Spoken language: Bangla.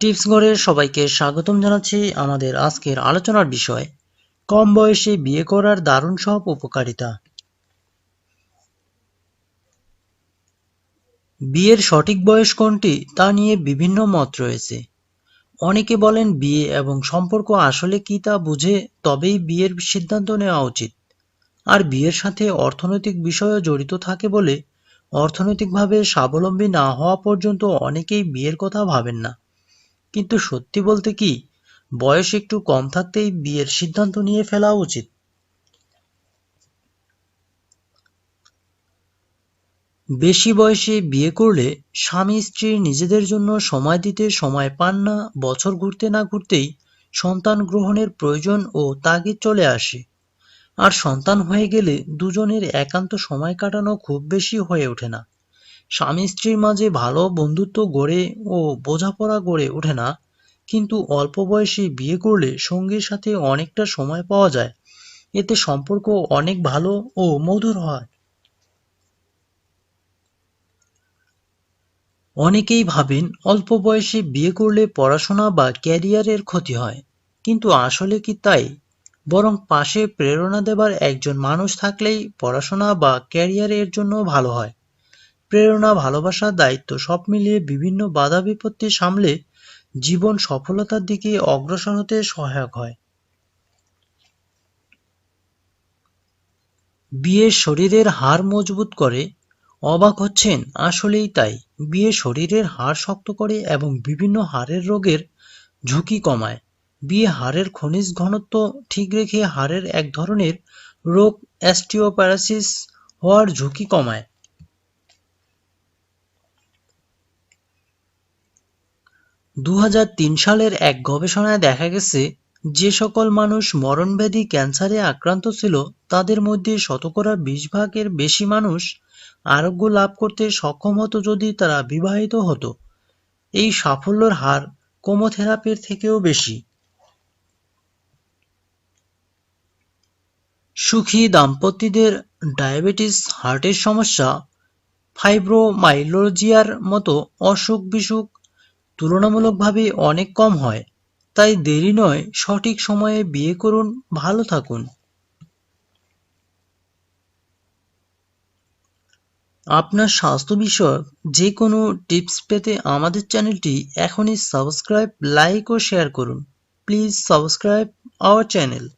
টিপস ঘরের সবাইকে স্বাগতম জানাচ্ছি আমাদের আজকের আলোচনার বিষয়, কম বয়সে বিয়ে করার দারুণ সব উপকারিতা। বিয়ের সঠিক বয়স কোনটি তা নিয়ে বিভিন্ন মত রয়েছে। অনেকে বলেন বিয়ে এবং সম্পর্ক আসলে কি তা বুঝে তবেই বিয়ের সিদ্ধান্ত নেওয়া উচিত। আর বিয়ের সাথে অর্থনৈতিক বিষয়ও জড়িত থাকে বলে অর্থনৈতিকভাবে স্বাবলম্বী না হওয়া পর্যন্ত অনেকেই বিয়ের কথা ভাবেন না। কিন্তু সত্যি বলতে কি, বয়স একটু কম থাকতেই বিয়ের সিদ্ধান্ত নিয়ে ফেলা উচিত। বেশি বয়সে বিয়ে করলে স্বামী স্ত্রী নিজেদের জন্য সময় দিতে সময় পান না, বছর ঘুরতে না ঘুরতেই সন্তান গ্রহণের প্রয়োজন ও তাগিদ চলে আসে। আর সন্তান হয়ে গেলে দুজনের একান্ত সময় কাটানো খুব বেশি হয়ে ওঠে না। স্বামী স্ত্রীর মাঝে ভালো বন্ধুত্ব গড়ে ও বোঝাপড়া গড়ে ওঠে না। কিন্তু অল্প বয়সে বিয়ে করলে সঙ্গীর সাথে অনেকটা সময় পাওয়া যায়। এতে সম্পর্ক অনেক ভালো ও মধুর হয়। অনেকেই ভাবেন অল্প বয়সে বিয়ে করলে পড়াশোনা বা ক্যারিয়ারের ক্ষতি হয়। কিন্তু আসলে কি তাই? বরং পাশে প্রেরণা দেবার একজন মানুষ থাকলেই পড়াশোনা বা ক্যারিয়ারের জন্য ভালো হয়। প্রেরণা, ভালোবাসা, দায়িত্ব সব মিলিয়ে বিভিন্ন বাধা বিপত্তি সামলে জীবন সফলতার দিকে অগ্রসর হতে সহায়ক হয়। বিয়ে শরীরের হাড় মজবুত করে, অবাক হচ্ছেন, আসলেই তাই। বিয়ে শরীরের হাড় শক্ত করে এবং বিভিন্ন হাড়ের রোগের ঝুঁকি কমায়। বিয়ে হাড়ের খনিজ ঘনত্ব ঠিক রেখে হাড়ের এক ধরনের রোগ, অ্যাস্টিওপ্যারাসিস হওয়ার ঝুঁকি কমায়। দু হাজার তিন সালের এক গবেষণায় দেখা গেছে, যে সকল মানুষ মরণব্যাধি ক্যান্সারে আক্রান্ত ছিল, তাদের মধ্যে শতকরা বিশ ভাগের বেশি মানুষ আরোগ্য লাভ করতে সক্ষম হতো যদি তারা বিবাহিত হতো। এই সাফল্যের হার কোমোথেরাপির থেকেও বেশি। সুখী দাম্পত্যদের ডায়াবেটিস, হার্টের সমস্যা, ফাইব্রোমাইলোজিয়ার মতো অসুখ বিসুখ তুলনামূলকভাবে অনেক কম হয়। তাই দেরি নয়, সঠিক সময়ে বিয়ে করুন, ভালো থাকুন। আপনার স্বাস্থ্য বিষয়ক যে কোনো টিপস পেতে আমাদের চ্যানেলটি এখনই সাবস্ক্রাইব, লাইক ও শেয়ার করুন। Please subscribe our channel.